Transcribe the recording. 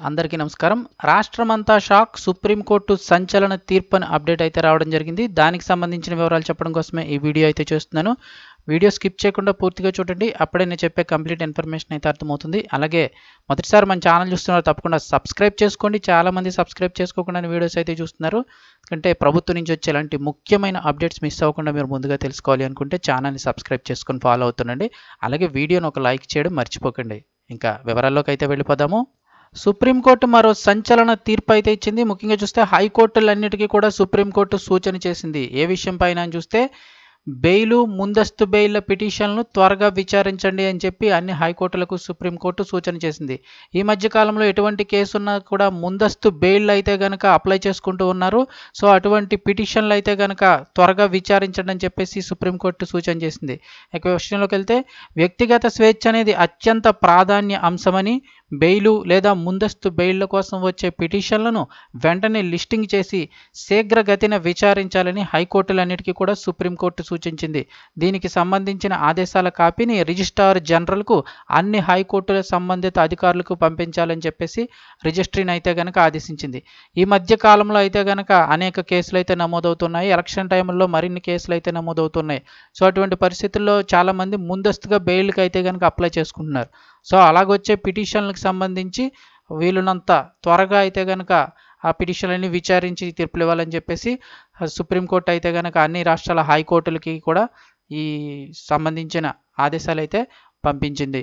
అందరికీ నమస్కారం. రాష్ట్రమంతా షాక్ సుప్రీంకోర్టు సంచలన తీర్పు అని అప్డేట్ అయితే రావడం జరిగింది. దానికి సంబంధించిన వివరాలు చెప్పడం కోసమే ఈ వీడియో అయితే చేస్తున్నాను. వీడియో స్కిప్ చేయకుండా పూర్తిగా చూడండి. అప్పుడే నేను చెప్పే కంప్లీట్ ఇన్ఫర్మేషన్ అయితే అర్థమవుతుంది. అలాగే మొదటిసారి మన ఛానల్ చూస్తున్నారు తప్పకుండా సబ్స్క్రైబ్ చేసుకోండి. చాలామంది సబ్స్క్రైబ్ చేసుకోకుండా వీడియోస్ అయితే చూస్తున్నారు. అంటే ప్రభుత్వం నుంచి వచ్చే ఇలాంటి ముఖ్యమైన అప్డేట్స్ మిస్ అవ్వకుండా మీరు ముందుగా తెలుసుకోవాలి అనుకుంటే ఛానల్ని సబ్స్క్రైబ్ చేసుకొని ఫాలో అవుతుండండి. అలాగే వీడియోని ఒక లైక్ చేయడం మర్చిపోకండి. ఇంకా వివరాల్లోకి అయితే వెళ్ళిపోదాము. సుప్రీంకోర్టు మరో సంచలన తీర్పు అయితే ఇచ్చింది. ముఖ్యంగా చూస్తే హైకోర్టులన్నిటికీ కూడా సుప్రీంకోర్టు సూచన చేసింది. ఏ విషయం పైన చూస్తే బెయిలు ముందస్తు బెయిల్ల పిటిషన్లను త్వరగా విచారించండి అని చెప్పి అన్ని హైకోర్టులకు సుప్రీంకోర్టు సూచన చేసింది. ఈ మధ్య కాలంలో ఎటువంటి కేసున్నా కూడా ముందస్తు బెయిల్ అయితే కనుక అప్లై చేసుకుంటూ ఉన్నారు. సో అటువంటి పిటిషన్లు అయితే కనుక త్వరగా విచారించండి అని చెప్పేసి సుప్రీంకోర్టు సూచన చేసింది. ఇక విషయంలోకి వెళ్తే వ్యక్తిగత స్వేచ్ఛ అనేది అత్యంత ప్రాధాన్య అంశమని బెయిలు లేదా ముందస్తు బెయిళ్ళ కోసం వచ్చే పిటిషన్లను వెంటనే లిస్టింగ్ చేసి శీఘ్రగతిన విచారించాలని హైకోర్టులన్నిటికీ కూడా సుప్రీంకోర్టు సూచించింది. దీనికి సంబంధించిన ఆదేశాల కాపీని రిజిస్ట్రార్ జనరల్కు అన్ని హైకోర్టుల సంబంధిత అధికారులకు పంపించాలని చెప్పేసి రిజిస్ట్రీని అయితే గనక ఆదేశించింది. ఈ మధ్య కాలంలో అయితే గనక అనేక కేసులు అయితే నమోదవుతున్నాయి. ఎలక్షన్ టైంలో మరిన్ని కేసులు అయితే నమోదవుతున్నాయి. సో అటువంటి పరిస్థితుల్లో చాలామంది ముందస్తుగా బెయిల్కి అయితే కనుక అప్లై చేసుకుంటున్నారు. సో అలాగొచ్చే పిటిషన్లకు సంబంధించి వీలునంత త్వరగా అయితే కనుక ఆ పిటిషన్లని విచారించి తీర్పులు ఇవ్వాలని చెప్పేసి సుప్రీంకోర్టు అయితే కనుక అన్ని రాష్ట్రాల హైకోర్టులకి కూడా ఈ సంబంధించిన ఆదేశాలు అయితే పంపించింది.